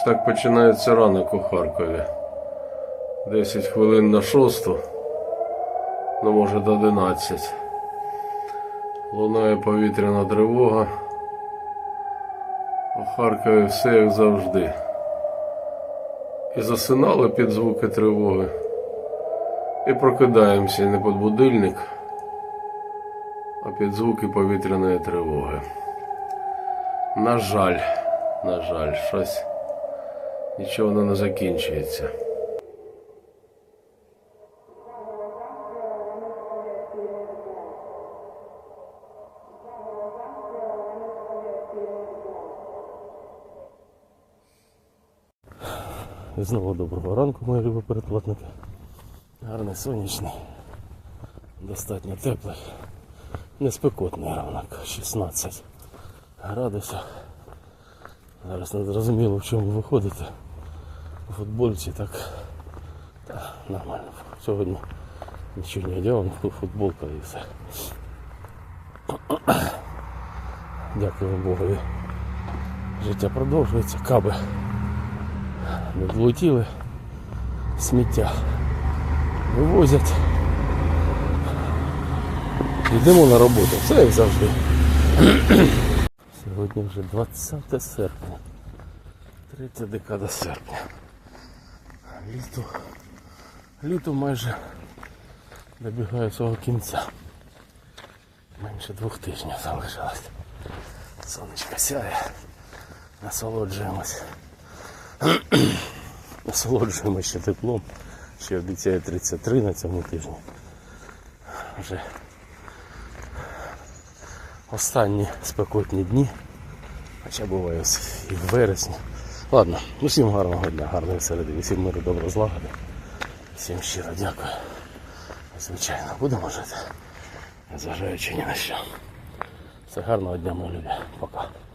Ось так починається ранок у Харкові. 10 хвилин на шосту, ну може до 11. Лунає повітряна тривога. У Харкові все як завжди. І засинали під звуки тривоги. І прокидаємося не під будильник, а під звуки повітряної тривоги. На жаль, на жаль, щось нічого воно не закінчується. І знову доброго ранку, мої любі передплатники. Гарний сонячний, достатньо теплий, не спекотний ранок, 16 градусів. Зараз не зрозуміло, в чому ви виходите. У футбольці так та, нормально. Сьогодні нічого не одягав, футболка і все. Дякую Богові. Життя продовжується, каби не влетіли, сміття вивозять. Йдемо на роботу, все як завжди. Сьогодні вже 20 серпня. Третя декада серпня. Літо. Літо майже добігає свого кінця. Менше двох тижнів залишилось. Сонечко сяє. Насолоджуємось. Насолоджуємося ще теплом. Ще обіцяє 33 на цьому тижні. Вже останні спекотні дні. Хоча буває і в вересні. Ладно, усім гарного дня, гарної середи, всім миру, добро злагоди. Всім щиро дякую. Звичайно, будемо жити, незважаючи ні на що. Все гарного дня, мої любі. Пока.